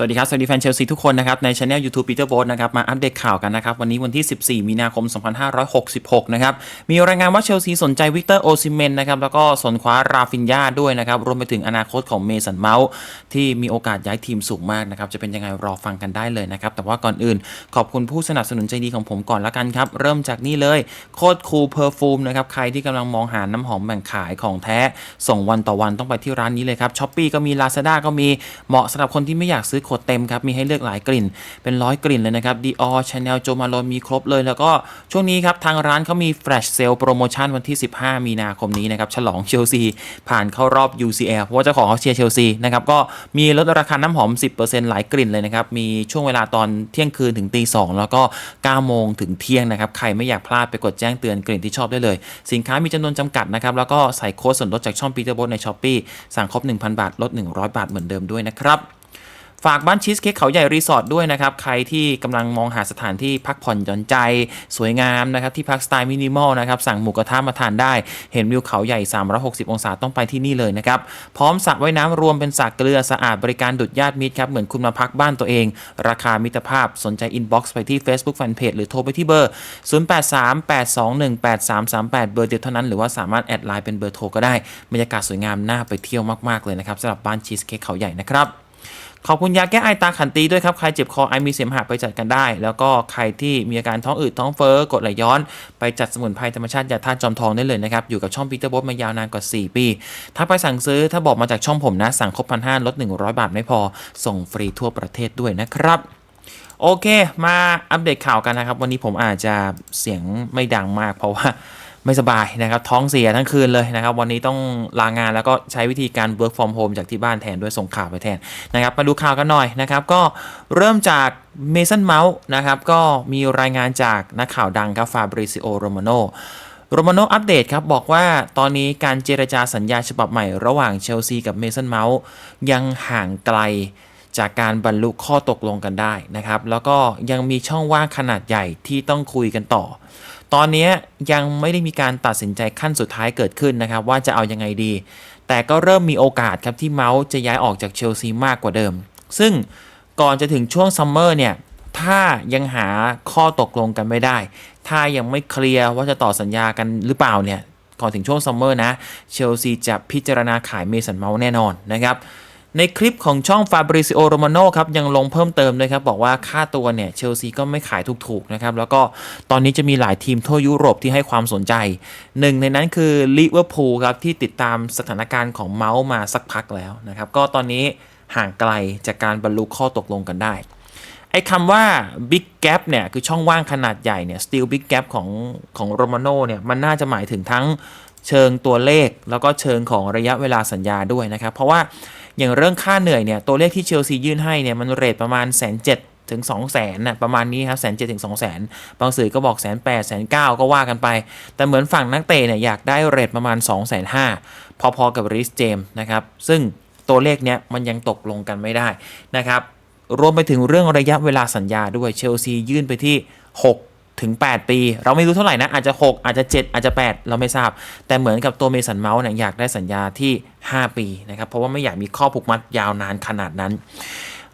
สวัสดีครับ สวัสดีแฟนเชลซีทุกคนนะครับ ในช anel YouTube Peter b o นะครับ มาอัปเดตข่าวกันนะครับ วันนี้วันที่ 14 มีนาคม 2566 นะครับ มีรายงานว่าเชลซีสนใจวิกเตอร์โอซิเมนนะครับ แล้วก็สนคว้าราฟินยาด้วยนะครับ รวมไปถึงอนาคตของเมสันเมาส์ที่มีโอกาสย้ายทีมสูงมากนะครับ จะเป็นยังไงรอฟังกันได้เลยนะครับ แต่ว่าก่อนอื่นขอบคุณผู้สนับสนุนใจดีของผมก่อนละกันครับ เริ่มจากนี่เลยโคตรคูลเพอร์ฟูมนะครับ ใครที่กำลังมองหาน้ำหอมแบ่งขายของแท้ ส่งวันต่อวันต้องไปที่ร้านนี้เลยครับช้อปปีก็มี Lazada ก็มีเหมาะสำหรับคนที่ไม่อยากซื้อขวดเต็มครับ มีให้เลือกหลายกลิ่น เป็นร้อยกลิ่นเลยนะครับ Dior Chanel Jo Malone มีครบเลย แล้วก็ช่วงนี้ครับ ทางร้านเขามี Flash Sale โปรโมชั่นวันที่ 15 มีนาคมนี้นะครับ ฉลองเชลซี ผ่านเข้ารอบ UCL เพราะว่าเจ้าของเขาเชียร์เชลซีนะครับ ก็มีลดราคาน้ำหอม 10%หลายกลิ่นเลยนะครับ มีช่วงเวลาตอนเที่ยงคืนถึงตี2แล้วก็ 9 โมงถึงเที่ยงนะครับ ใครไม่อยากพลาดไปกดแจ้งเตือนกลิ่นที่ชอบได้เลย สินค้ามีจำนวนจำกัดนะครับ แล้วก็ใส่โค้ดส่วนลดจากช่อง Peter b o ใน s h อ p e e สั่งครบ 1,000 บาท ลด 100 บาทเหมือนเดิมด้วยนะครับ ฝากบ้านชีสเค้กเขาใหญ่รีสอร์ทด้วยนะครับ ใครที่กำลังมองหาสถานที่พักผ่อนหย่อนใจ สวยงามนะครับ ที่พักสไตล์มินิมอลนะครับ สั่งหมูกระทะมาทานได้ เห็นวิวเขาใหญ่ 360 องศาต้องไปที่นี่เลยนะครับ พร้อมสระว่ายน้ำรวมเป็นสระเกลือสะอาดบริการดุดญาติมิตรครับ เหมือนคุณมาพักบ้านตัวเอง ราคามิตรภาพสนใจอินบ็อกซ์ไปที่ Facebook Fanpage หรือโทรไปที่เบอร์ 0838218338 เบอร์เดียวเท่านั้นหรือว่าสามารถแอดไลน์เป็นเบอร์โทรก็ได้บรรยากาศสวยงามน่าไปเที่ยวมากๆเลยนะครับสำหรับบ้านชีสเค้กเขาใหญ่นะครับ ขอบคุณยาแก้ไอตาขันตีด้วยครับ ใครเจ็บคอไอมีเสมหะไปจัดกันได้ แล้วก็ใครที่มีอาการท้องอืดท้องเฟ้อกดไหลย้อน ไปจัดสมุนไพรธรรมชาติยาธาตุจอมทองได้เลยนะครับ อยู่กับช่องปีเตอร์บอสมายาวนานกว่า 4 ปี ถ้าไปสั่งซื้อถ้าบอกมาจากช่องผมนะ สั่งครบพันห้าลด 100 บาทไม่พอ ส่งฟรีทั่วประเทศด้วยนะครับโอเค มาอัปเดตข่าวกันนะครับ วันนี้ผมอาจจะเสียงไม่ดังมากเพราะว่า ไม่สบายนะครับ ท้องเสียทั้งคืนเลยนะครับ วันนี้ต้องลางานแล้วก็ใช้วิธีการ work from home จากที่บ้านแทนด้วยส่งข่าวไปแทนนะครับ มาดูข่าวกันหน่อยนะครับ ก็เริ่มจากเมสันเมาส์นะครับ ก็มีรายงานจากนักข่าวดังครับฟาบริซิโอโรมาโนโรมาโนอัปเดตครับ บอกว่าตอนนี้การเจรจาสัญญาฉบับใหม่ระหว่างเชลซีกับเมสันเมาส์ยังห่างไกลจากการบรรลุข้อตกลงกันได้นะครับ แล้วก็ยังมีช่องว่างขนาดใหญ่ที่ต้องคุยกันต่อ ตอนนี้ยังไม่ได้มีการตัดสินใจขั้นสุดท้ายเกิดขึ้นนะครับ ว่าจะเอายังไงดี แต่ก็เริ่มมีโอกาสครับที่เมาส์จะย้ายออกจากเชลซีมากกว่าเดิม ซึ่งก่อนจะถึงช่วงซัมเมอร์เนี่ยถ้ายังหาข้อตกลงกันไม่ได้ ถ้ายังไม่เคลียร์ว่าจะต่อสัญญากันหรือเปล่าเนี่ยก่อนถึงช่วงซัมเมอร์นะเชลซีจะพิจารณาขายเมสันเมาส์แน่นอนนะครับ ในคลิปของช่อง Fabrizio Romano ครับยังลงเพิ่มเติมด้วยครับ บอกว่าค่าตัวเนี่ยเชลซีก็ไม่ขายถูกๆนะครับ แล้วก็ตอนนี้จะมีหลายทีมทั่วยุโรปที่ให้ความสนใจ หนึ่งในนั้นคือลิเวอร์พูลครับ ที่ติดตามสถานการณ์ของเมาส์มาสักพักแล้วนะครับ ก็ตอนนี้ห่างไกลจากการบรรลุข้อตกลงกันได้ ไอ้คำว่า big gap เนี่ย คือช่องว่างขนาดใหญ่เนี่ย still big gap ของของโรมาโนเนี่ยมันน่าจะหมายถึงทั้งเชิงตัวเลข แล้วก็เชิงของระยะเวลาสัญญาด้วยนะครับเพราะว่า อย่างเรื่องค่าเหนื่อยเนี่ยตัวเลขที่เชลซียื่นให้เนี่ยมันเรทประมาณแสนเจ็ดถึง2 0 0แสนนะประมาณนี้ครับแสนเจ็ดถึงสองแสนบางสื่อก็บอกแสนแปดแสนเก้าก็ว่ากันไป แต่เหมือนฝั่งนักเตะเนี่ยอยากได้เรทประมาณ2 5 0 0 0 0พอๆกับริสเจมนะครับ ซึ่งตัวเลขเนี้ยมันยังตกลงกันไม่ได้นะครับ รวมไปถึงเรื่องระยะเวลาสัญญาด้วยเชลซียื่นไปที่ 6 ถึง 8 ปี เราไม่รู้เท่าไหร่นะ อาจจะ 6 อาจจะ 7 อาจจะ 8 เราไม่ทราบ แต่เหมือนกับตัวเมสันเมาส์เนี่ยอยากได้สัญญาที่ 5 ปีนะครับเพราะว่าไม่อยากมีข้อผูกมัดยาวนานขนาดนั้น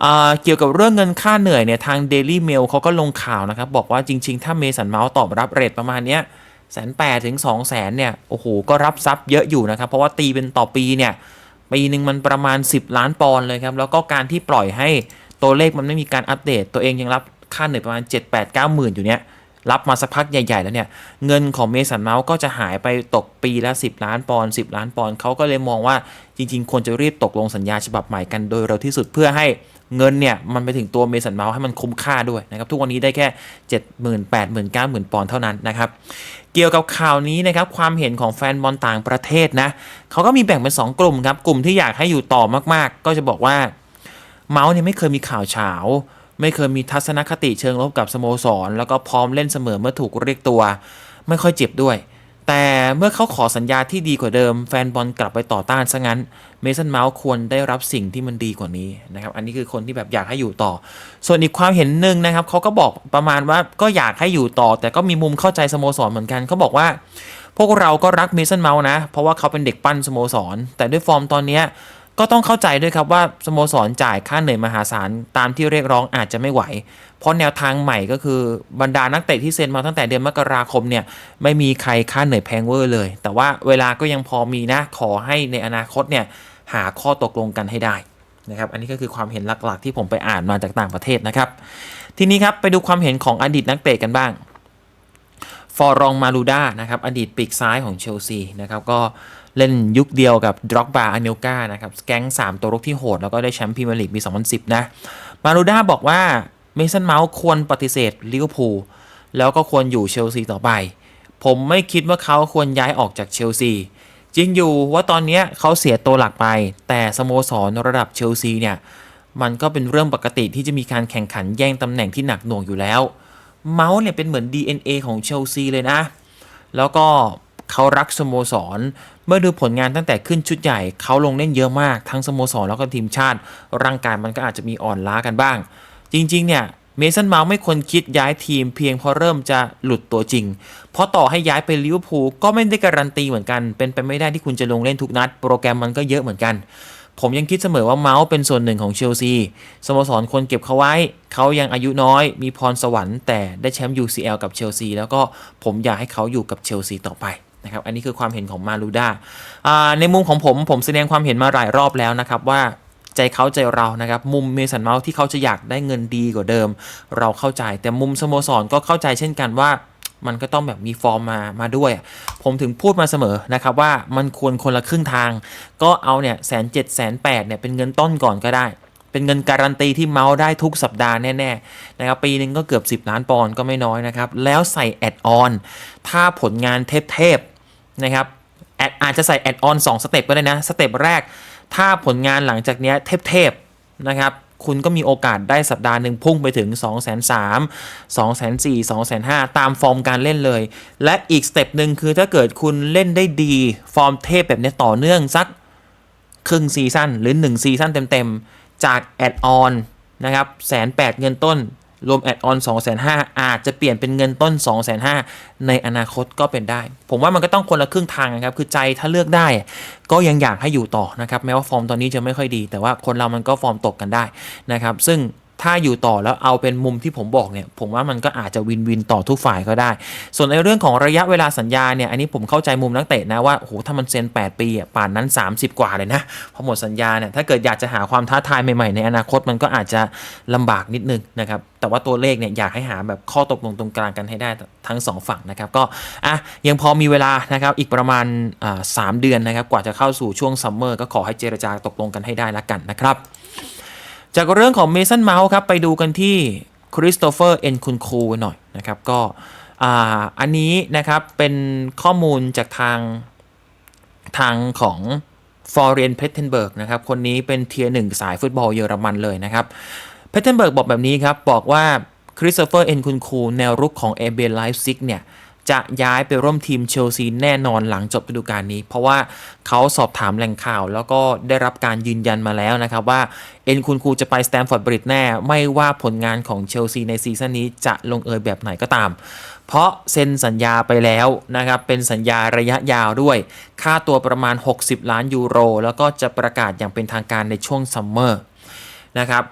เเกี่ยวกับเรื่องเงินค่าเหนื่อยเนี่ยทาง Daily Mail เขาก็ลงข่าวนะครับ บอกว่าจริง ๆ ถ้าเมสันเมาส์ตอบรับเรทประมาณเนี้ยแสนแปดถึง2 0 0แสนเนี่ยโอ้โหก็รับทรัพย์เยอะอยู่นะครับ เพราะว่าตีเป็นต่อปีเนี่ยปีหนึ่งมันประมาณ 10 ล้านปอนด์เลยครับ แล้วก็การที่ปล่อยให้ตัวเลขมันไม่มีการอัปเดต ตัวเองยังรับค่าเหนื่อยประมาณ 7 8 9หมื่นอยู่เนี้ย รับมาสักพักใหญ่ ๆ แล้วเนี่ย เงินของเมสันเมาส์ก็จะหายไปตกปีละ 10 ล้านปอนด์10 ล้านปอนด์เขาก็เลยมองว่าจริง ๆ ควรจะรีบตกลงสัญญาฉบับใหม่กันโดยเร็วที่สุดเพื่อให้เงินเนี่ย มันไปถึงตัวเมสันเมาส์ให้มันคุ้มค่าด้วยนะครับ ทุกวันนี้ได้แค่ 70,000 80,000 90,000 ปอนด์เท่านั้นนะครับ เกี่ยวกับข่าวนี้นะครับ ความเห็นของแฟนบอลต่างประเทศนะเขาก็มีแบ่งเป็น 2 กลุ่มครับ กลุ่มที่อยากให้อยู่ต่อมากๆ ก็จะบอกว่าเมาส์เนี่ยไม่เคยมีข่าวเฉา ไม่เคยมีทัศนคติเชิงลบกับสโมสร แล้วก็พร้อมเล่นเสมอเมื่อถูกเรียกตัว ไม่ค่อยเจ็บด้วย แต่เมื่อเขาขอสัญญาที่ดีกว่าเดิม แฟนบอลกลับไปต่อต้านซะงั้นเมสันเมาส์ควรได้รับสิ่งที่มันดีกว่านี้นะครับอันนี้คือคนที่แบบอยากให้อยู่ต่อ ส่วนอีกความเห็นหนึ่งนะครับเขาก็บอกประมาณว่าก็อยากให้อยู่ต่อ แต่ก็มีมุมเข้าใจสโมสรเหมือนกันเขาบอกว่าพวกเราก็รักเมสันเมาส์นะ เพราะว่าเขาเป็นเด็กปั้นสโมสร แต่ด้วยฟอร์มตอนนี้ ก็ต้องเข้าใจด้วยครับว่าสโมสรจ่ายค่าเหนื่อยมหาศาลตามที่เรียกร้องอาจจะไม่ไหว เพราะแนวทางใหม่ก็คือบรรดานักเตะที่เซ็นมาตั้งแต่เดือนมกราคมเนี่ยไม่มีใครค่าเหนื่อยแพงเวอร์เลย แต่ว่าเวลาก็ยังพอมีนะขอให้ในอนาคตเนี่ยหาข้อตกลงกันให้ได้นะครับอันนี้ก็คือความเห็นหลักๆ ที่ผมไปอ่านมาจากต่างประเทศนะครับ ทีนี้ครับไปดูความเห็นของอดีตนักเตะกันบ้าง ฟอร์รองมาลูด้านะครับอดีตปีกซ้ายของเชลซีนะครับก็ เล่นยุคเดียวกับดร็อกบาอันเนลกานะครับแก๊ง3 ตัวรุกที่โหด แล้วก็ได้แชมป์พรีเมียร์ลีกปี 2010 นะ มาลูด้าบอกว่าเมสันเมาส์ควรปฏิเสธลิเวอร์พูลแล้วก็ควรอยู่เชลซีต่อไป ผมไม่คิดว่าเขาควรย้ายออกจากเชลซีจริงอยู่ว่าตอนนี้เขาเสียตัวหลักไป แต่สโมสรระดับเชลซีเนี่ยมันก็เป็นเรื่องปกติที่จะมีการแข่งขันแย่งตำแหน่งที่หนักหน่วงอยู่แล้ว เมาส์เนี่ยเป็นเหมือน DNA ของเชลซีเลยนะ แล้วก็ เขารักสโมสร เมื่อดูผลงานตั้งแต่ขึ้นชุดใหญ่ เขาลงเล่นเยอะมาก ทั้งสโมสรแล้วก็ทีมชาติ ร่างกายมันก็อาจจะมีอ่อนล้ากันบ้าง จริง ๆ เนี่ยเมสันเมาส์ไม่ควรคิดย้ายทีมเพียงเพราะเริ่มจะหลุดตัวจริง เพราะต่อให้ย้ายไปลิเวอร์พูลก็ไม่ได้การันตีเหมือนกัน เป็นไปไม่ได้ที่คุณจะลงเล่นทุกนัด โปรแกรมมันก็เยอะเหมือนกัน ผมยังคิดเสมอว่าเมาส์เป็นส่วนหนึ่งของเชลซีสโมสรควรเก็บเขาไว้ เขายังอายุน้อย มีพรสวรรค์แต่ได้แชมป์ UCL กับเชลซีแล้วก็ผมอยากให้เขาอยู่กับเชลซีต่อไป นะครับอันนี้คือความเห็นของมาลูด้าในมุมของผมผมแสดงความเห็นมาหลายรอบแล้วนะครับว่าใจเขาใจเรานะครับ มุมเมสันเมาส์ที่เขาจะอยากได้เงินดีกว่าเดิม เราเข้าใจแต่มุมสโมสรก็เข้าใจเช่นกันว่ามันก็ต้องแบบมีฟอร์มมามาด้วย ผมถึงพูดมาเสมอนะครับว่ามันควรคนละครึ่งทาง ก็เอาเนี่ยแสนเจ็ดแสนแปดเนี่ยเป็นเงินต้นก่อนก็ได้ เป็นเงินการันตีที่เมาส์ได้ทุกสัปดาห์แน่ๆนะครับปีหนึงก็เกือบ 10 ล้านปอนด์ก็ไม่น้อยนะครับ แล้วใส่แอดออนถ้าผลงานเทพๆ นะครับแอดอาจจะใส่แอดออน2สเต็ปก็ได้นะสเต็ปแรก ถ้าผลงานหลังจากนี้เทพๆนะครับคุณก็มีโอกาสได้สัปดาห์หนึ่งพุ่งไปถึง 2 3 0 0 0 2 4 0 0 0 2 5 0 0 ตามฟอร์มการเล่นเลย และอีกสเต็ปหนึ่งคือถ้าเกิดคุณเล่นได้ดี ฟอร์มเทพแบบนี้ต่อเนื่องสักครึ่งซีซั่นหรือ 1 ซีซั่นเต็ม ๆ จากแอดออนนะครับแสนแปดเงินต้น รวมแอดออน2 5 0 0 0อาจจะเปลี่ยนเป็นเงินต้น 2 5 0 0 0ในอนาคตก็เป็นได้ ผมว่ามันก็ต้องคนละครึ่งทางนะครับ คือใจถ้าเลือกได้ ก็ยังอยากให้อยู่ต่อนะครับ แม้ว่าฟอร์มตอนนี้จะไม่ค่อยดี แต่ว่าคนเรามันก็ฟอร์มตกกันได้นะครับ ซึ่ง ถ้าอยู่ต่อแล้วเอาเป็นมุมที่ผมบอกเนี่ยผมว่ามันก็อาจจะวินวินต่อทุกฝ่ายก็ได้ ส่วนในเรื่องของระยะเวลาสัญญาเนี่ยอันนี้ผมเข้าใจมุมนักเตะนะว่าโอ้โหถ้ามันเซ็น 8 ปีป่านนั้น 30 กว่าเลยนะพอหมดสัญญาเนี่ยถ้าเกิดอยากจะหาความท้าทายใหม่ๆในอนาคตมันก็อาจจะลำบากนิดนึงนะครับแต่ว่าตัวเลขเนี่ยอยากให้หาแบบข้อตกลงตรงกลางกันให้ได้ทั้งสองฝั่งนะครับก็อะยังพอมีเวลานะครับอีกประมาณสามเดือนนะครับกว่าจะเข้าสู่ช่วงซัมเมอร์ก็ขอให้เจรจาตกลงกันให้ได้ละกันนะครับ จากเรื่องของเมสันเมาส์ครับไปดูกันที่คริสโตเฟอร์เอ็นคุนคูหน่อยนะครับก็อ,อันนี้นะครับเป็นข้อมูลจากทางทางของฟอร์เรนเพทเทนเบิร์กนะครับคนนี้เป็นเทียร์หนึ่งสายฟุตบอลเยอรมันเลยนะครับเพทเทนเบิร์กบอกแบบนี้ครับ บอกว่าคริสโตเฟอร์เอ็นคุนคูแนวรุกของเอเบนไลฟ์ซิกเนี่ย จะย้ายไปร่วมทีมเชลซีแน่นอนหลังจบฤดูกาลนี้ เพราะว่าเขาสอบถามแหล่งข่าว แล้วก็ได้รับการยืนยันมาแล้วนะครับว่าเอ็นคุณครูจะไปสแตมฟอร์ดบริดแน่ ไม่ว่าผลงานของเชลซีในซีซั่นนี้จะลงเอยแบบไหนก็ตาม เพราะเซ็นสัญญาไปแล้วนะครับ เป็นสัญญาระยะยาวด้วย ค่าตัวประมาณ 60 ล้านยูโร แล้วก็จะประกาศอย่างเป็นทางการในช่วงซัมเมอร์นะครับ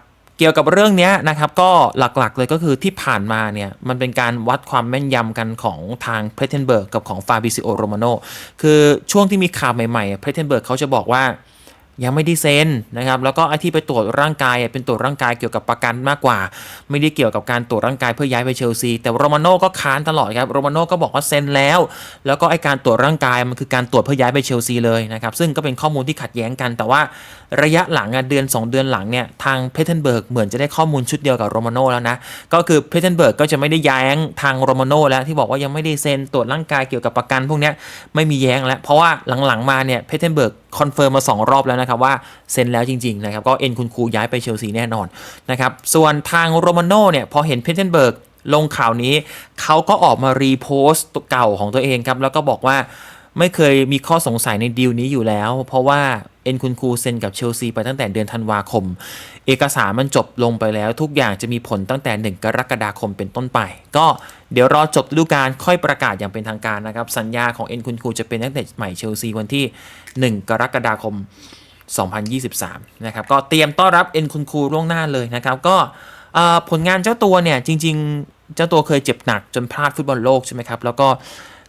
กี่ยวกับเรื่องนี้นะครับก็หลักๆเลยก็คือที่ผ่านมาเนี่ยมันเป็นการวัดความแม่นยำกันของทางเพรเทนเบิร์กกับของฟาบิซิโอโรมาโนคือช่วงที่มีข่าวใหม่ๆเพรเทนเบิร์กเขาจะบอกว่า ยังไม่ได้เซ็นนะครับแล้วก็ไอ้ที่ไปตรวจร่างกายเป็นตรวจร่างกายเกี่ยวกับประกันมากกว่า ไม่ได้เกี่ยวกับการตรวจร่างกายเพื่อย้ายไปเชลซี แต่โรมาโน่ก็ค้านตลอดครับโรมาโน่ก็บอกว่าเซ็นแล้ว แล้วก็ไอ้การตรวจร่างกายมันคือการตรวจเพื่อย้ายไปเชลซีเลยนะครับซึ่งก็เป็นข้อมูลที่ขัดแย้งกัน แต่ว่าระยะหลังเดือน 2 เดือนหลังเนี่ยทางเพเทนเบิร์กเหมือนจะได้ข้อมูลชุดเดียวกับโรมาโน่แล้วนะก็คือเพเทนเบิร์กก็จะไม่ได้แย้งทางโรมาโน่แล้วที่บอกว่ายังไม่ได้เซ็นตรวจร่างกายเกี่ยวกับประกัน พวกนี้ไม่มีแย้งแล้วเพราะว่าหลังๆมาเนี่ยเพเทนเบิร์กคอนเฟิร์มมา2รอบแล้วนะครับว่าเซ็นแล้วจริงๆนะครับก็เอ็นคุณครูย้ายไปเชลซีแน่นอนนะครับส่วนทางโรมาโน่เนี่ยพอเห็นเพเทนเบิร์กลงข่าวนี้เขาก็ออกมารีโพสต์เก่าของตัวเองครับแล้วก็บอกว่าไม่เคยมีข้อสงสัยในดีลนี้อยู่แล้ว เพราะว่าเอ็นคุณครูเซ็นกับเชลซีไปตั้งแต่เดือนธันวาคม เอกสารมันจบลงไปแล้ว ทุกอย่างจะมีผลตั้งแต่ 1 กรกฎาคมเป็นต้นไป ก็เดี๋ยวรอจบฤดูกาลค่อยประกาศอย่างเป็นทางการนะครับ สัญญาของเอ็นคุณครูจะเป็นนักเตะใหม่เชลซีวันที่ 1 กรกฎาคม 2023 นะครับ ก็เตรียมต้อนรับเอ็นคุณครูล่วงหน้าเลยนะครับ ก็ผลงานเจ้าตัวเนี่ยจริง ๆ เจ้าตัวเคยเจ็บหนักจนพลาดฟุตบอลโลกใช่ไหมครับ แล้วก็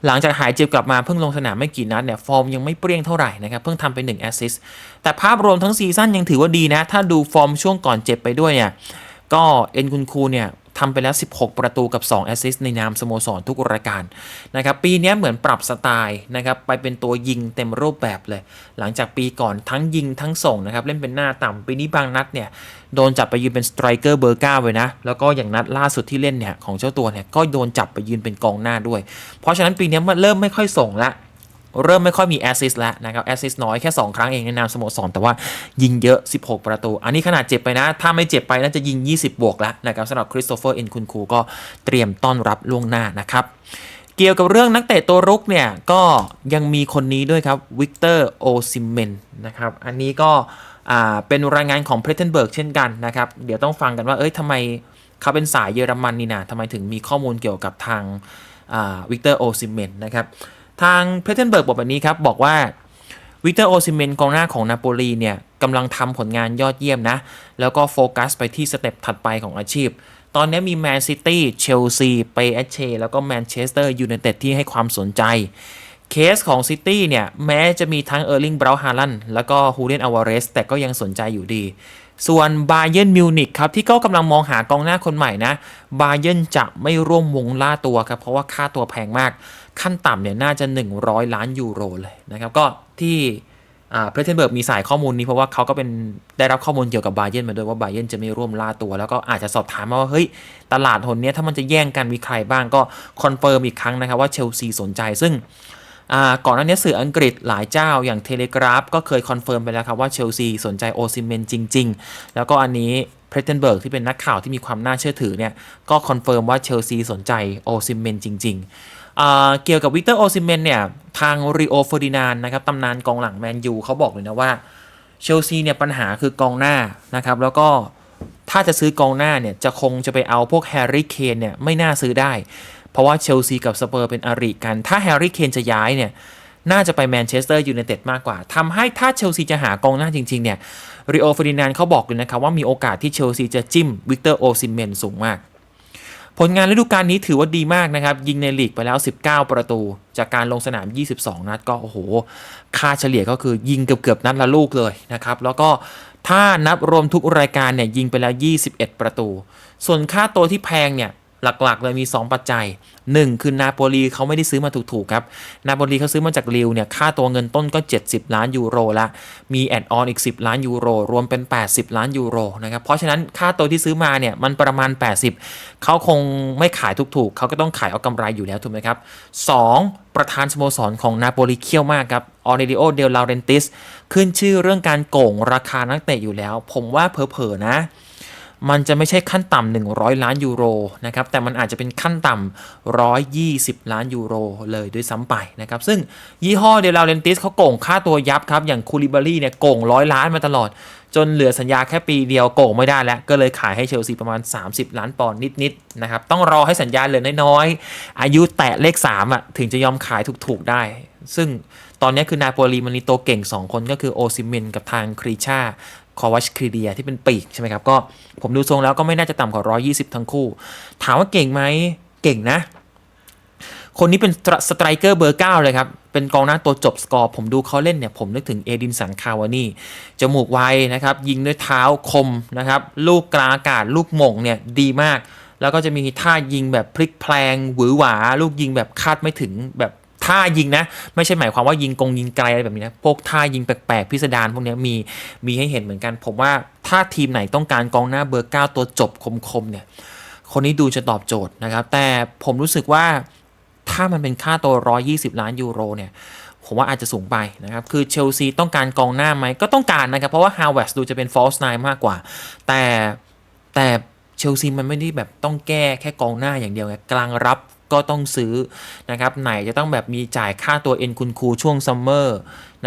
หลังจากหายเจ็บกลับมาเพิ่งลงสนามไม่กี่นัดเนี่ยฟอร์มยังไม่เปรี้ยงเท่าไหร่นะครับ เพิ่งทำไป1แอสซิสต์แต่ภาพรวมทั้งซีซั่นยังถือว่าดีนะ ถ้าดูฟอร์มช่วงก่อนเจ็บไปด้วยเนี่ย ก็เอ็นคุณครูเนี่ยทำไปแล้ว 16 ประตูกับ 2 แอสซิสต์ในนามสโมสรทุกรายการนะครับปีนี้เหมือนปรับสไตล์นะครับไปเป็นตัวยิงเต็มรูปแบบเลย หลังจากปีก่อนทั้งยิงทั้งส่งนะครับเล่นเป็นหน้าต่ำปีนี้บางนัดเนี่ยโดนจับไปยืนเป็นสไตรเกอร์เบอร์เก้าเลยนะ แล้วก็อย่างนัดล่าสุดที่เล่นเนี่ยของเจ้าตัวเนี่ยก็โดนจับไปยืนเป็นกองหน้าด้วย เพราะฉะนั้นปีนี้มันเริ่มไม่ค่อยส่งละ เริ่มไม่ค่อยมีแอสซิสต์แล้วนะครับแอสซิสต์น้อยแค่ 2 ครั้งเองในนามสโมสรแต่ว่ายิงเยอะ 16 ประตู อันนี้ขนาดเจ็บไปนะ ถ้าไม่เจ็บไปน่าจะยิง 20 บวกแล้วนะครับสำหรับคริสโตเฟอร์เอ็นคุณคูก็เตรียมต้อนรับล่วงหน้านะครับเกี่ยวกับเรื่องนักเตะตัวรุกเนี่ยก็ยังมีคนนี้ด้วยครับวิกเตอร์โอซิเมนนะครับอันนี้ก็เป็นรายงานของเพร t เทนเบิร์กเช่นกันนะครับ เดี๋ยวต้องฟังกันว่าเอ้ยทำไมเขาเป็นสายเยอรมันนี่นะทำไมถึงมีข้อมูลเกี่ยวกับทางวิกเตอร์โอซิเมนนะครับ ทางเพเทนเบิร์กบอกแบบนี้ครับ บอกว่าวิกเตอร์โอซิเมนกองหน้าของนาโปลีเนี่ยกำลังทำผลงานยอดเยี่ยมนะ แล้วก็โฟกัสไปที่สเต็ปถัดไปของอาชีพ ตอนนี้มีแมนซิตี้เชลซีเปเอชเชแล้วก็แมนเชสเตอร์ยูไนเต็ดที่ให้ความสนใจ เคสของซิตี้เนี่ยแม้จะมีทั้งเออร์ลิงเบราฮาลันแล้วก็ฮูเลนอวาเรสแต่ก็ยังสนใจอยู่ดี ส่วนบาเยนมิวนิกครับ ที่ก็กำลังมองหากองหน้าคนใหม่นะบาเย r n จะไม่ร่วมวงล่าตัวครับเพราะว่าค่าตัวแพงมาก ขั้นต่ำเนี่ยน่าจะ 100 ล้านยูโรเลยนะครับ ก็ที่เพรสเทนเบิร์กมีสายข้อมูลนี้เพราะว่าเขาก็เป็นได้รับข้อมูลเกี่ยวกับบาเย r n มาด้วยว่าบาเย r n จะไม่ร่วมล่าตัว แล้วก็อาจจะสอบถามมาว่า เฮ้ย ตลาดหนนี้ถ้ามันจะแย่งกันมีใครบ้างก็คอนเฟิร์มอีกครั้งนะครับว่าเชลซีสนใจซึ่งก่อนหน้านี้สื่ออังกฤษหลายเจ้าอย่างเทเลกราฟก็เคยคอนเฟิร์มไปแล้วครับว่าเชลซีสนใจโอซิเมนจริง ๆ แล้วก็อันนี้เพรสเทนเบิร์กที่เป็นนักข่าวที่มีความน่าเชื่อถือเนี่ยก็คอนเฟิร์มว่าเชลซีสนใจโอซิเมนจริง ๆ เกี่ยวกับวิกเตอร์โอซิเมนเนี่ย ทางริโอเฟอร์ดินานนะครับตำนานกองหลังแมนยูเขาบอกเลยนะว่าเชลซีเนี่ยปัญหาคือกองหน้านะครับ แล้วก็ถ้าจะซื้อกองหน้าเนี่ย จะคงจะไปเอาพวกแฮร์รี่เคนเนี่ย ไม่น่าซื้อได้ เพราะว่าเชลซีกับสเปอร์เป็นอริกัน ถ้าแฮร์รี่เคนจะย้ายเนี่ย น่าจะไปแมนเชสเตอร์ยูไนเต็ดมากกว่าทำให้ถ้าเชลซีจะหากองหน้าจริง ๆ เนี่ยริโอเฟอร์ดินานเขาบอกเลยนะครับว่ามีโอกาสที่เชลซีจะจิ้มวิกเตอร์โอซิเมนสูงมาก ผลงานฤดูกาลนี้ถือว่าดีมากนะครับ ยิงในลีกไปแล้ว 19 ประตู จากการลงสนาม 22 นัดก็โอ้โห ค่าเฉลี่ยก็คือยิงเกือบเกือบนัดละลูกเลยนะครับ แล้วก็ถ้านับรวมทุกรายการเนี่ยยิงไปแล้ว 21 ประตู ส่วนค่าตัวที่แพงเนี่ย หลักๆเลยมี 2 ปัจจัย 1 คือนาโปลีเขาไม่ได้ซื้อมาถูกๆครับนาโปลีเขาซื้อมาจากลิวเนี่ยค่าตัวเงินต้นก็ 70 ล้านยูโรละมีแอดออนอีก 10 ล้านยูโรรวมเป็น 80 ล้านยูโรนะครับเพราะฉะนั้นค่าตัวที่ซื้อมาเนี่ยมันประมาณ 80เขาคงไม่ขายถูกๆเขาก็ต้องขายเอากำไรอยู่แล้วถูกไหมครับ 2. ประธานสโมสรของนาโปลีเคี่ยวมากครับออเนดิโอเดลลาเรนติสขึ้นชื่อเรื่องการโกงราคานักเตะอยู่แล้ว ผมว่าเผลอๆนะ มันจะไม่ใช่ขั้นต่ำ100 ล้านยูโรนะครับ แต่มันอาจจะเป็นขั้นต่ำ120 ล้านยูโรเลยด้วยซ้ำไปนะครับ ซึ่งยี่ห้อเดลาเรนติสเขาโก่งค่าตัวยับครับ อย่างคูลิบารี่เนี่ยโก่งร้อยล้านมาตลอด จนเหลือสัญญาแค่ปีเดียวโก่งไม่ได้แล้ว ก็เลยขายให้เชลซีประมาณ 30 ล้านปอนด์นิดๆนะครับ ต้องรอให้สัญญาเหลือน้อยๆ อายุแตะเลข3อะถึงจะยอมขายถูกๆได้ ซึ่งตอนนี้คือนาโปลีมันมีตัวเก่ง 2 คนก็คือโอซิเมนกับทางครีชา คอวัชครีเดียที่เป็นปีกใช่ไหมครับ ก็ผมดูทรงแล้วก็ไม่น่าจะต่ำกว่า 120 ทั้งคู่ ถามว่าเก่งไหมเก่งนะ คนนี้เป็นสไตรเกอร์เบอร์ 9 เลยครับ เป็นกองหน้าตัวจบสกอร์ ผมดูเขาเล่นเนี่ย ผมนึกถึงเอดินสันคาวานี่ จมูกไวนะครับ ยิงด้วยเท้าคมนะครับ ลูกกลางอากาศ ลูกหม่งเนี่ยดีมาก แล้วก็จะมีท่ายิงแบบพลิกแพลงหวือหวา ลูกยิงแบบคาดไม่ถึงแบบ ท่ายิงนะ ไม่ใช่หมายความว่ายิงกงยิงไกลอะไรแบบนี้นะพวกท่ายิงแปลกๆพิสดารพวกนี้มีมีให้เห็นเหมือนกัน ผมว่าถ้าทีมไหนต้องการกองหน้าเบอร์ 9 ตัวจบคมๆเนี่ยคนนี้ดูจะตอบโจทย์นะครับ แต่ผมรู้สึกว่าถ้ามันเป็นค่าตัว 120 ล้านยูโรเนี่ยผมว่าอาจจะสูงไปนะครับ คือเชลซีต้องการกองหน้าไหมก็ต้องการนะครับ เพราะว่าฮาวเวร์ดูจะเป็นฟอลส์ไนมากกว่า แต่แต่เชลซีมันไม่ได้แบบต้องแก้แค่กองหน้าอย่างเดียวไงกลางรับ ก็ต้องซื้อนะครับไหนจะต้องแบบมีจ่ายค่าตัวเอ็นคุณครูช่วงซัมเมอร์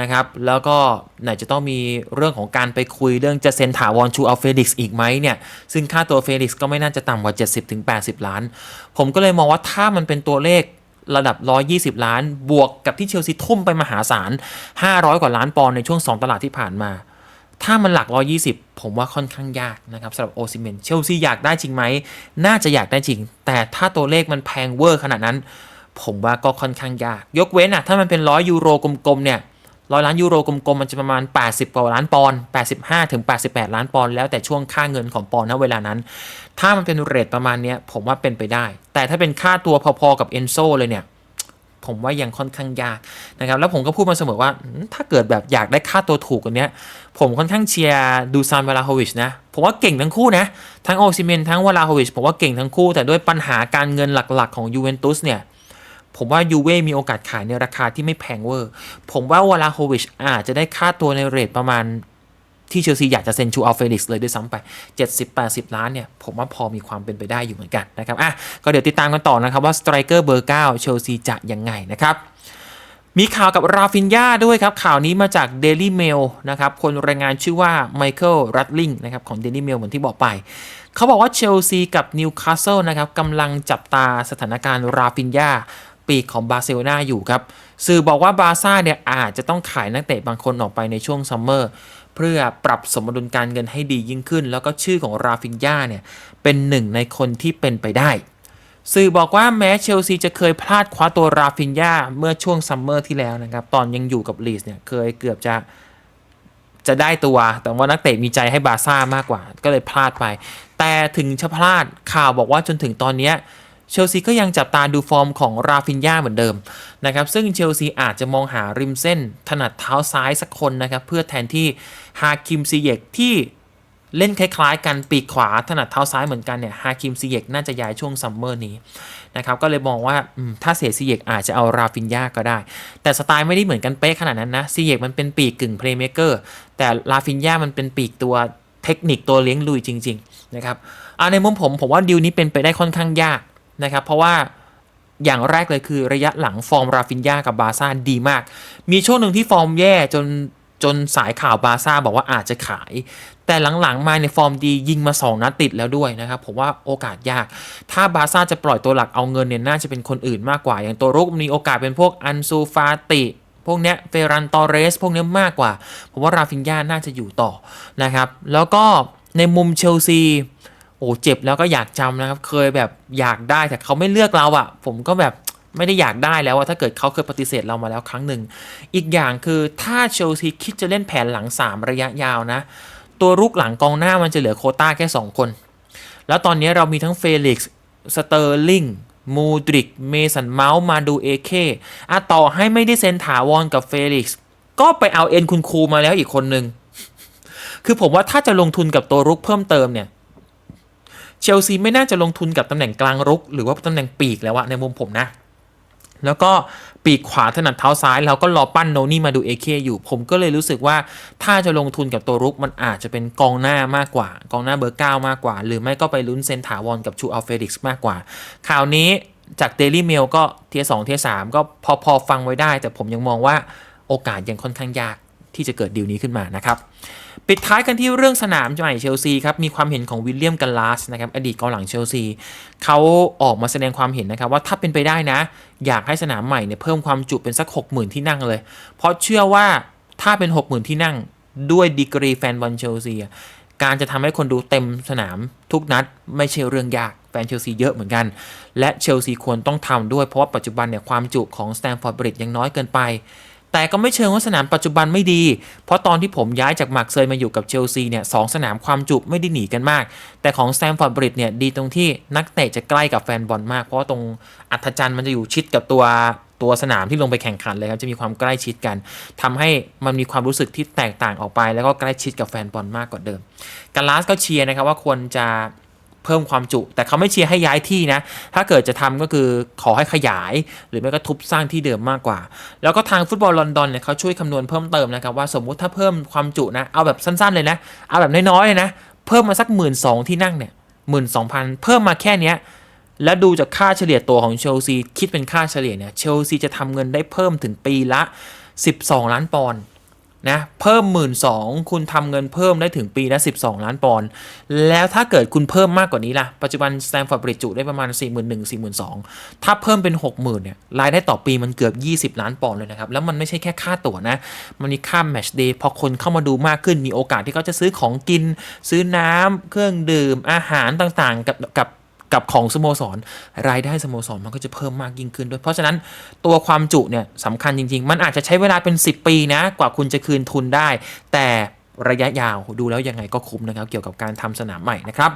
นะครับแล้วก็ไหนจะต้องมีเรื่องของการไปคุยเรื่องจะเซ็นถาวรชูเอาเฟลิกซ์อีกไหมเนี่ยซึ่งค่าตัวเฟลิกซ์ก็ไม่น่าจะต่ำกว่า 70-80 ล้าน ผมก็เลยมองว่าถ้ามันเป็นตัวเลขระดับ 120 ล้าน บวกกับที่เชลซีทุ่มไปมหาศาล 500 กว่าล้านปอนด์ในช่วง 2 ตลาดที่ผ่านมา ถ้ามันหลัก120ผมว่าค่อนข้างยากนะครับสำหรับโอซิเมนเชลซีอยากได้จริงไหม น่าจะอยากได้จริง แต่ถ้าตัวเลขมันแพงเวอร์ขนาดนั้น ผมว่าก็ค่อนข้างยาก ยกเว้นอะถ้ามันเป็นร้อยยูโรกลมๆเนี่ยร้อยล้านยูโรกลมๆมันจะประมาณ 80 กว่าล้านปอนด์85 ถึง 88 ล้านปอนด์แล้วแต่ช่วงค่าเงินของปอนด์ณเวลานั้น ถ้ามันเป็นเรทประมาณเนี้ยผมว่าเป็นไปได้ แต่ถ้าเป็นค่าตัวพอๆกับเอนโซเลยเนี่ย ผมว่ายังค่อนข้างยากนะครับแล้วผมก็พูดมาเสมอว่าถ้าเกิดแบบอยากได้ค่าตัวถูกกว่าเนี้ยผมค่อนข้างเชียร์ดูซานวาลาโฮวิชนะผมว่าเก่งทั้งคู่นะ ทั้งโอซิเมนทั้งวาลาโฮวิชผมว่าเก่งทั้งคู่ แต่ด้วยปัญหาการเงินหลักๆของยูเวนตุสเนี่ยผมว่ายูเว่มีโอกาสขายในราคาที่ไม่แพงเวอร์ ผมว่าวาลาโฮวิชอาจจะได้ค่าตัวในเรทประมาณ ที่เชลซีอยากจะเซ็นชูอัลเฟลิกซ์เลยด้วยซ้ำไป 70-80 ล้านเนี่ย ผมว่าพอมีความเป็นไปได้อยู่เหมือนกันนะครับอะก็เดี๋ยวติดตามกันต่อนะครับว่าสไตรเกอร์เบอร์9เชลซีจะยังไงนะครับมีข่าวกับราฟินยาด้วยครับ ข่าวนี้มาจาก Daily Mail นะครับ คนรายงานชื่อว่าไมเคิลรัตลิงนะครับของ Daily Mail เหมือนที่บอกไป เขาบอกว่าเชลซีกับนิวคาสเซิลนะครับกำลังจับตาสถานการณ์ราฟินยาปีกของบาร์เซโลนาอยู่ครับ สื่อบอกว่าบาร์ซ่าเนี่ยอาจจะต้องขายนักเตะบางคนออกไปในช่วงซัมเมอร์ เพื่อปรับสมดุลการเงินให้ดียิ่งขึ้น แล้วก็ชื่อของราฟินยาเนี่ยเป็นหนึ่งในคนที่เป็นไปได้ สื่อบอกว่าแม้เชลซีจะเคยพลาดคว้าตัวราฟินยาเมื่อช่วงซัมเมอร์ที่แล้วนะครับ ตอนยังอยู่กับลีสเนี่ยเคยเกือบจะจะได้ตัว แต่ว่านักเตะมีใจให้บาซ่ามากกว่า ก็เลยพลาดไป แต่ถึงจะพลาดข่าวบอกว่าจนถึงตอนเนี้ย เชลซีก็ยังจับตาดูฟอร์มของราฟินยาเหมือนเดิมนะครับซึ่งเชลซีอาจจะมองหาริมเส้นถนัดเท้าซ้ายสักคนนะครับเพื่อแทนที่ฮาคิมซีเยกที่เล่นคล้ายๆ กันปีกขวาถนัดเท้าซ้ายเหมือนกันเนี่ยฮาคิมซีเยกน่าจะย้ายช่วงซัมเมอร์นี้นะครับก็เลยมองว่าถ้าเสียซีเยกอาจจะเอาราฟินยาก็ได้ แต่สไตล์ไม่ได้เหมือนกันเป๊ะขนาดนั้นนะซีเยกมันเป็นปีกกึ่งเพลย์เมเกอร์แต่ราฟินยามันเป็นปีกตัวเทคนิคตัวเลี้ยงลุยจริง ๆ นะครับในมุมผมผมว่าดีลนี้เป็นไปได้ค่อนข้างยาก นะครับ เพราะว่าอย่างแรกเลยคือระยะหลังฟอร์มราฟินยากับบาซ่าดีมาก มีช่วงหนึ่งที่ฟอร์มแย่จนจนสายข่าวบาซ่าบอกว่าอาจจะขาย แต่หลังๆมาในฟอร์มดียิงมา 2 นัดติดแล้วด้วยนะครับ ผมว่าโอกาสยาก ถ้าบาซ่าจะปล่อยตัวหลักเอาเงินเนี่ยน่าจะเป็นคนอื่นมากกว่า อย่างตัวรุกมีโอกาสเป็นพวกอันซูฟาติ พวกเนี้ยเฟรันตอเรส พวกเนี้ยมากกว่า ผมว่าราฟินยาน่าจะอยู่ต่อนะครับ แล้วก็ในมุมเชลซี โอ้เจ็บแล้วก็อยากจำนะครับ เคยแบบอยากได้แต่เขาไม่เลือกเราอะ่ะ ผมก็แบบไม่ได้อยากได้แล้วอะถ้าเกิดเขาเคยปฏิเสธเรามาแล้วครั้งหนึ่ง อีกอย่างคือถ้าเชลซีคิดจะเล่นแผนหลัง 3 ระยะยาวนะ ตัวรุกหลังกองหน้ามันจะเหลือโคต้าแค่ 2 คน แล้วตอนนี้เรามีทั้งเฟลิกซ์สเตอร์ลิงมูดริก เมสันเมาส์มาดูเอเคอะต่อให้ไม่ได้เซ็นถาวรกับเฟลิกซ์ก็ไปเอาเอ็นคุณครูมาแล้วอีกคนหนึ่งคือผมว่าถ้าจะลงทุนกับตัวรุกเพิ่มเติมเนี่ย เชลซีไม่น่าจะลงทุนกับตำแหน่งกลางรุก หรือว่าตำแหน่งปีกแล้วอะในมุมผมนะ แล้วก็ปีกขวาถนัดเท้าซ้ายแล้วก็รอปั้นโนนี่มาดูเอเคอยู่ ผมก็เลยรู้สึกว่าถ้าจะลงทุนกับตัวรุกมันอาจจะเป็นกองหน้ามากกว่า กองหน้าเบอร์ 9 มากกว่า หรือไม่ก็ไปลุ้นเซนถาวรกับชูอัลเฟริกซ์มากกว่า ข่าวนี้จากเดลี่เมลก็เทียสองเทียสามก็พอพอฟังไว้ได้ แต่ผมยังมองว่าโอกาสยังค่อนข้างยากที่จะเกิดดีลนี้ขึ้นมานะครับ ปิดท้ายกันที่เรื่องสนามใหม่เชลซีครับ มีความเห็นของวิลเลียมกันลาสนะครับอดีตกองหลังเชลซีเขาออกมาแสดงความเห็นนะครับว่าถ้าเป็นไปได้นะ อยากให้สนามใหม่เนี่ยเพิ่มความจุเป็นสัก 60,000 ที่นั่งเลย เพราะเชื่อว่าถ้าเป็น 60,000 ที่นั่งด้วยดีกรีแฟนบอลเชลซีการจะทำให้คนดูเต็มสนามทุกนัดไม่ใช่เรื่องยากแฟนเชลซีเยอะเหมือนกัน และเชลซีควรต้องทำด้วยเพราะว่าปัจจุบันเนี่ยความจุของสแตมฟอร์ดบริดยังน้อยเกินไป แต่ก็ไม่เชิงว่าสนามปัจจุบันไม่ดี เพราะตอนที่ผมย้ายจากมาร์กเซยมาอยู่กับเชลซีเนี่ยสองสนามความจุไม่ได้หนีกันมาก แต่ของสแตมฟอร์ดบริดเนี่ยดีตรงที่นักเตะจะใกล้กับแฟนบอลมาก เพราะตรงอัธจันทร์มันจะอยู่ชิดกับตัวตัวสนามที่ลงไปแข่งขันเลยครับ จะมีความใกล้ชิดกันทำให้มันมีความรู้สึกที่แตกต่างออกไป แล้วก็ใกล้ชิดกับแฟนบอลมากกว่าเดิมกันลาสก็เชียร์นะครับว่าควรจะ เพิ่มความจุ แต่เขาไม่เชียร์ให้ย้ายที่นะ ถ้าเกิดจะทำก็คือขอให้ขยาย หรือไม่ก็ทุบสร้างที่เดิมมากกว่า แล้วก็ทางฟุตบอลลอนดอนเนี่ยเขาช่วยคำนวณเพิ่มเติมนะครับว่าสมมุติถ้าเพิ่มความจุนะเอาแบบสั้นๆเลยนะเอาแบบน้อยๆเลยนะเพิ่มมาสักหมื่นสองที่นั่งเนี่ยหมื่นสองพันเพิ่มมาแค่เนี้ยแล้วดูจากค่าเฉลี่ยตัวของเชลซีคิดเป็นค่าเฉลี่ยเนี่ยเชลซีจะทำเงินได้เพิ่มถึงปีละ 12 ล้านปอนด์ นะเพิ่ม 1 2ื่นคุณทำเงินเพิ่มได้ถึงปีละ 12 ล้านปอนด์แล้วถ้าเกิดคุณเพิ่มมากกว่านี้ล่ะ ปัจจุบัน Stanford Bridge จุได้ประมาณ 4 1 0 0 0 4 2 0 0 0ถ้าเพิ่มเป็น 60,000เนี่ยรายได้ต่อปีมันเกือบ 20 ล้านปอนด์เลยนะครับ แล้วมันไม่ใช่แค่ค่าตั๋วนะ มันมีค่า match day พอคนเข้ามาดูมากขึ้นมีโอกาสที่เขาจะซื้อของกิน ซื้อน้ำเครื่องดื่มอาหารต่างๆ กับกับ กับของสโมสร รายได้สโมสรมันก็จะเพิ่มมากยิ่งขึ้นด้วย เพราะฉะนั้นตัวความจุเนี่ยสำคัญจริง ๆ มันอาจจะใช้เวลาเป็น 10 ปีนะกว่าคุณจะคืนทุนได้ แต่ ระยะยาวดูแล้วยังไงก็คุ้มนะครับเกี่ยวกับการทำสนามใหม่นะครับ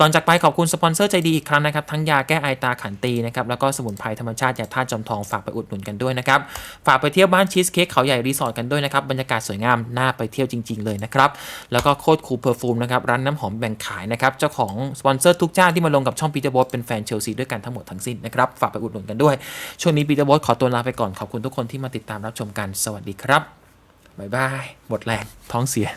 ก่อนจากไปขอบคุณสปอนเซอร์ใจดีอีกครั้งนะครับทั้งยาแก้ไอตาขันตีนะครับแล้วก็สมุนไพรธรรมชาติยาธาตุจอมทองฝากไปอุดหนุนกันด้วยนะครับฝากไปเที่ยวบ้านชีสเค้กเขาใหญ่รีสอร์ทกันด้วยนะครับบรรยากาศสวยงามน่าไปเที่ยวจริง ๆ เลยนะครับแล้วก็โคตรคูลเพอร์ฟูมนะครับร้านน้ำหอมแบ่งขายนะครับเจ้าของสปอนเซอร์ทุกเจ้าที่มาลงกับช่องปีเตอร์บอสเป็นแฟนเชลซีด้วยกันทั้งหมดทั้งสิ้นนะครับฝากไปอุดหนุนกันด้วยช่วงนี้ปีเตอร์บอสขอตัวลาไปก่อนขอบคุณทุกคนที่มาติดตามรับชมกันสวัสดีครับ บายบาย หมดแรงท้องเสีย